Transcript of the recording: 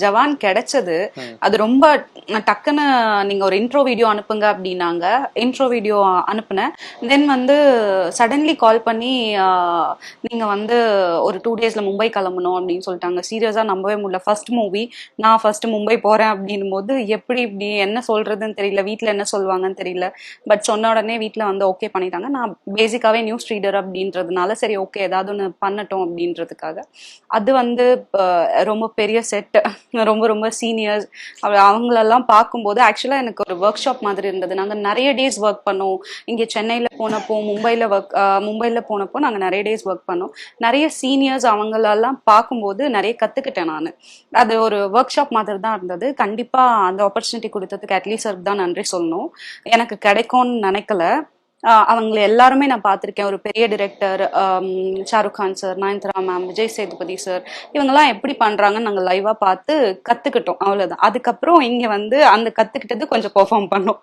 ஜவான் கிடைச்சது. அது ரொம்ப டக்குன்னு நீங்க ஒரு இன்ட்ரோ வீடியோ அனுப்புங்க அப்படின்னாங்க. இன்ட்ரோ வீடியோ அனுப்புனேன். தென் வந்து சடன்லி கால் பண்ணி நீங்க வந்து ஒரு டூ டேஸ்ல மும்பை கிளம்பணும் அப்படின்னு சொல்லிட்டாங்க. சீரியஸா நம்பவே முடியல. ஃபர்ஸ்ட் மூவி நான் ஃபர்ஸ்ட் மும்பை போறேன் அப்படின்னும் போது எப்படி இப்படி என்ன சொல்றதுன்னு தெரியல. வீட்ல என்ன சொல்லுவாங்கன்னு தெரியல. பட் சொன்ன உடனே வீட்ல வந்து ஓகே பண்ணிட்டாங்க. நான் பேசிக்காவே நியூஸ் ரீடர் அப்படின்றதுனால சரி ஓகே ஏதாவது ஒன்று பண்ணட்டும் அப்படின்றதுக்காக. அது வந்து ரொம்ப பெரிய செட் ரொம்ப ரொம்ப சீனியர்ஸ் அவங்களெல்லாம் பார்க்கும்போது ஆக்சுவலாக எனக்கு ஒரு ஒர்க் ஷாப் மாதிரி இருந்தது. நாங்கள் நிறைய டேஸ் ஒர்க் பண்ணோம். இங்கே சென்னையில் போனப்போ மும்பையில் ஒர்க் மும்பையில் போனப்போ நாங்கள் நிறைய டேஸ் ஒர்க் பண்ணோம். நிறைய சீனியர்ஸ் அவங்களெல்லாம் பார்க்கும்போது நிறைய கற்றுக்கிட்டேன் நான். அது ஒரு ஒர்க் ஷாப் மாதிரி தான் இருந்தது. கண்டிப்பாக அந்த ஆப்பர்ச்சுனிட்டி கொடுத்ததுக்கு அட்லீஸ்ட் சருக்கு தான் நன்றி சொல்லணும். எனக்கு கிடைக்கும்னு நினைக்கல. ஆஹ் எல்லாருமே நான் பார்த்துருக்கேன். ஒரு பெரிய director Shahrukh Khan sir Nayanthara ma'am Vijay Sethupathi sir இவங்கெல்லாம் எப்படி பண்றாங்கன்னு நாங்கள் லைவா பார்த்து கத்துக்கிட்டோம். அவ்வளவுதான். அதுக்கப்புறம் இங்க வந்து அந்த கத்துக்கிட்டது கொஞ்சம் பெர்ஃபார்ம் பண்ணோம்.